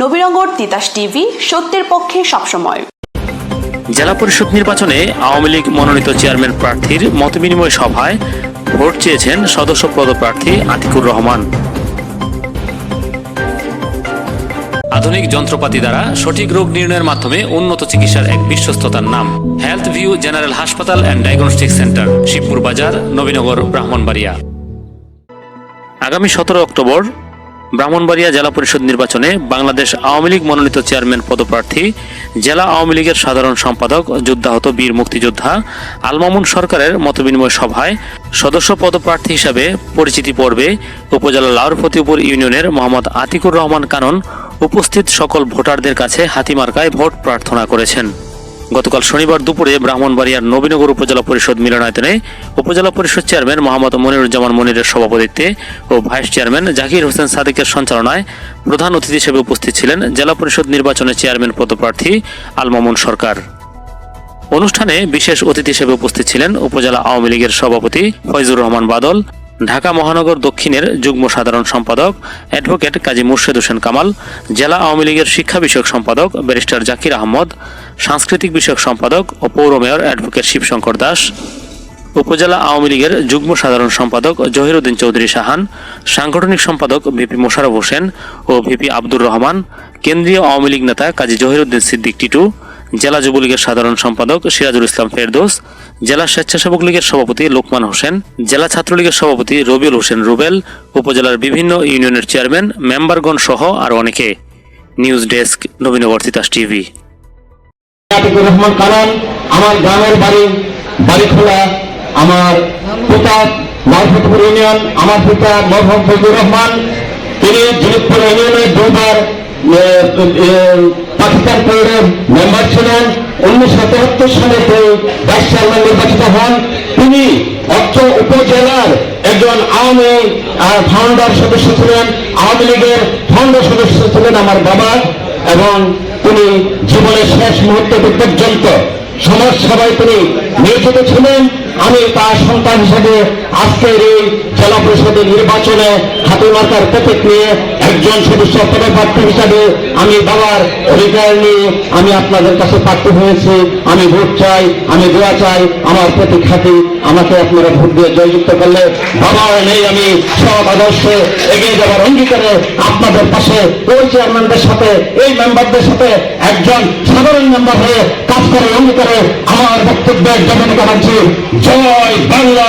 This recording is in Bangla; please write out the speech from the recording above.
নবীনগর তিতাস টিভি, সত্যের পক্ষে সবসময়। জেলা পরিষদ নির্বাচনে আওয়ামী লীগ মনোনীত চেয়ারম্যান প্রার্থীর মতবিনিময় সভায় ভোট চেয়েছেন সদস্য পদপ্রার্থী আতিকুর রহমান। আধুনিক যন্ত্রপাতি দ্বারা সঠিক রোগ নির্ণয়ের মাধ্যমে উন্নত চিকিৎসার এক বিশ্বস্ততার নাম। হেলথ ভিউ জেনারেল হাসপাতাল and diagnostic centre Shibpur Bazar, Nabinagar, Brahmanbaria. আগামী সতেরো অক্টোবর ব্রাহ্মণবাড়িয়া জেলা পরিষদ নির্বাচনে বাংলাদেশ আওয়ামী লীগ মনোনীত চেয়ারম্যান পদপ্রার্থী, জেলা আওয়ামী লীগের সাধারণ সম্পাদক, যুদ্ধাহত বীর মুক্তিযোদ্ধা, আলমামুন সরকারের মতবিনিময় সভায় সদস্য পদপ্রার্থী হিসাবে পরিচিতি পর্বে উপজেলা লাউর ফতিপুর ইউনিয়নের মোহাম্মদ আতিকুর রহমান কানন উপস্থিত সকল ভোটারদের কাছে হাতিমার্কায় ভোট প্রার্থনা করেছেন। গতকাল শনিবার দুপুরে ব্রাহ্মণবাড়িয়ার নবীনগর উপজেলা পরিষদ মিলনায়তনে উপজেলা পরিষদ চেয়ারম্যান মোহাম্মদ মনিরুজ্জামান মনিরের সভাপতিত্বে ও ভাইস চেয়ারম্যান জাকির হোসেন সাদিকের সঞ্চালনায় প্রধান অতিথি হিসেবে উপস্থিত ছিলেন জেলা পরিষদ নির্বাচনে চেয়ারম্যান পদপ্রার্থী আলমামুন সরকার। অনুষ্ঠানে বিশেষ অতিথি হিসেবে উপস্থিত ছিলেন উপজেলা আওয়ামী লীগের সভাপতি ফয়জুর রহমান বাদল ঢাকা মহানগর দক্ষিণের যুগ্ম সাধারণ সম্পাদক অ্যাডভোকেট কাজী মুর্শেদ হোসেন কামাল, জেলা আওয়ামী লীগের শিক্ষা বিষয়ক সম্পাদক ব্যারিস্টার জাকির আহমদ, সাংস্কৃতিক বিষয়ক সম্পাদক ও পৌর মেয়র অ্যাডভোকেট শিবশঙ্কর দাস, উপজেলা আওয়ামী লীগের যুগ্ম সাধারণ সম্পাদক জহিরুদ্দিন চৌধুরী সাহান, সাংগঠনিক সম্পাদক ভিপি মোশারফ হোসেন ও ভিপি আব্দুর রহমান, কেন্দ্রীয় আওয়ামী লীগ নেতা কাজী জহিরুদ্দিন সিদ্দিক টিটু, জেলা যুবলীগের সাধারণ সম্পাদক সিরাজুল ইসলাম ফেরদৌস জেলা স্বেচ্ছাসেবক লীগের সভাপতি লোকমান হোসেন, জেলা ছাত্রলীগের সভাপতি রবিউল হোসেন রুবেল, উপজেলার বিভিন্ন ইউনিয়নের চেয়ারম্যান, মেম্বারগণ সহ আরও অনেকে। News desk, Nabinagar Titas TV. Rahman আমার গ্রামের বাড়ি, বাড়িখোলা। আমার পিতা লালফতপুর ইউনিয়ন, আমার পিতা মরহম ফজলুর রহমান। তিনি জলিতপুর ইউনিয়নের দুবার পাকিস্তান পৌরের মেম্বার ছিলেন। উনিশশো তেহাত্তর সালে চেয়ারম্যান নির্বাচিত হন। তিনি অর্থ উপজেলার একজন আওয়ামী ফাউন্ডার সদস্য ছিলেন। আওয়ামী লীগের ফাউন্ডার সদস্য ছিলেন আমার বাবা এবং তিনি জীবনের শেষ মুহূর্ত পর্যন্ত সমাজ সেবায় তিনি নিয়োজিত ছিলেন। আমি তার সন্তান হিসেবে আজকের এই জেলা পরিষদের নির্বাচনে হাতে মার্কার প্রতীক নিয়ে একজন সদস্য পদপ্রার্থী হিসাবে আমি বাবার অধিকার নিয়ে আমি আপনাদের কাছে প্রার্থী হয়েছি। আমি ভোট চাই, আমি দোয়া চাই, আমার প্রতীক হাতে আমাকে আপনারা ভোট দিয়ে জয়যুক্ত করলে বাবা নেই আমি সব আদর্শে এগিয়ে যাবার অঙ্গীকারে আপনাদের পাশে ওই চেয়ারম্যানদের সাথে, এই মেম্বারদের সাথে একজন সাধারণ মেম্বার হয়ে কাজ করার অঙ্গীকারে আমার বক্তব্যের জন্য জানাচ্ছি জয় বাংলা।